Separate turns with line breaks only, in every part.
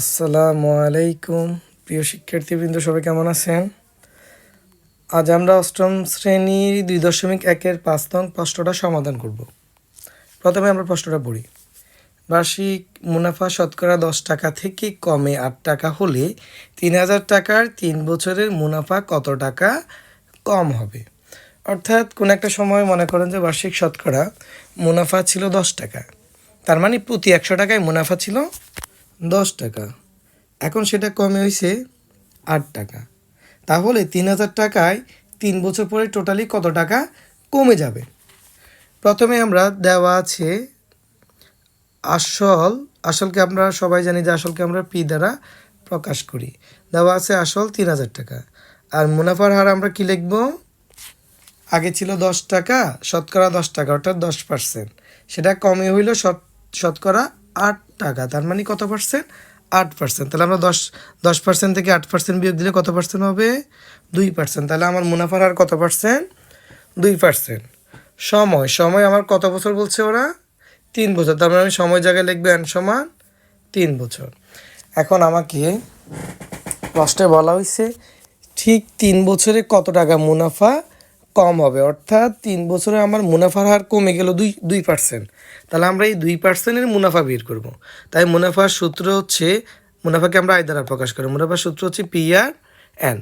আসসালামু আলাইকুম। প্রিয় শিক্ষার্থীবৃন্দ, সবাই কেমন আছেন? আজ আমরা অষ্টম শ্রেণির দুই দশমিক একের পাঁচ নং প্রশ্নটা সমাধান করব। প্রথমে আমরা প্রশ্নটা পড়ি। বার্ষিক মুনাফা শতকরা দশ টাকা থেকে কমে আট টাকা হলে তিন হাজার টাকার তিন বছরের মুনাফা কত টাকা কম হবে? অর্থাৎ কোনো একটা সময় মনে করেন যে বার্ষিক শতকরা মুনাফা ছিল দশ টাকা। তার মানে প্রতি একশো টাকায় মুনাফা ছিল দশ টাকা। এখন সেটা কমে হয়েছে আট টাকা। তাহলে তিন হাজার টাকায় তিন বছর পরে টোটালি কত টাকা কমে যাবে? প্রথমে আমরা দেওয়া আছে আসল, আসলকে আমরা সবাই জানি যে আসলকে আমরা পি দ্বারা প্রকাশ করি। দেওয়া আছে আসল তিন হাজার টাকা। আর মুনাফার হার আমরা কি লিখব? আগে ছিল দশ টাকা, শতকরা দশ টাকা, অর্থাৎ দশ পার্সেন্ট। সেটা কমে হইল শত, শতকরা আট টাকা, তার মানে কত পার্সেন্ট আট পার্সেন্ট তাহলে আমরা দশ দশ পার্সেন্ট থেকে আট পার্সেন্ট বিয়োগ দিলে কত পার্সেন্ট হবে? দুই পার্সেন্ট তাহলে আমার মুনাফার হার কত পার্সেন্ট দুই পার্সেন্ট সময় সময় আমার কত বছর বলছে ওরা? তিন বছর। তার মানে আমি সময় জায়গায় লিখবে এন সমান তিন বছর। এখন আমাকে প্রশ্নে বলা হয়েছে, ঠিক তিন বছরে কত টাকা মুনাফা কম হবে। অর্থাৎ তিন বছরে আমার মুনাফার হার কমে গেল দুই দুই পার্সেন্ট তাহলে আমরা এই দুই পার্সেন্টের মুনাফা বের করব। তাই মুনাফার সূত্র হচ্ছে, মুনাফাকে আমরা আয় দ্বারা প্রকাশ করি। মুনাফার সূত্র হচ্ছে পি আর এন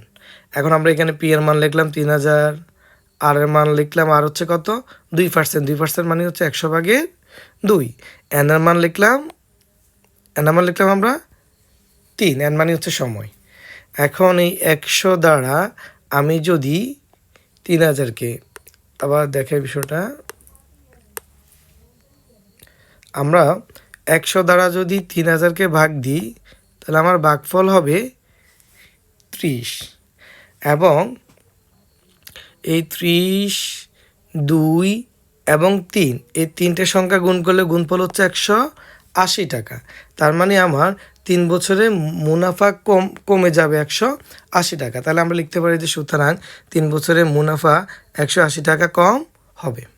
এখন আমরা এখানে পি এর মান লিখলাম তিন হাজার আর এর মান লিখলাম আর হচ্ছে কত? দুই পার্সেন্ট দুই পার্সেন্ট মানে হচ্ছে একশো ভাগের দুই। এন এর মান লিখলাম এন এর মান লিখলাম আমরা তিন। এন মানে হচ্ছে সময়। এখন এই একশো দ্বারা আমি যদি তিন হাজারকে আবার দেখে বিষয়টা। আমরা একশো দ্বারা যদি তিন হাজারকে ভাগ দিই, তাহলে আমার ভাগফল হবে ত্রিশ। এবং এই ত্রিশ, দুই এবং তিন, এই তিনটে সংখ্যা গুণ করলে গুণফল হচ্ছে একশো। আশি টাকা। তার মানে আমার তিন বছরে মুনাফা কম, কমে যাবে একশো আশি টাকা। তাহলে আমরা লিখতে পারি যে সুতরাং তিন বছরে মুনাফা একশো আশি টাকা কম হবে।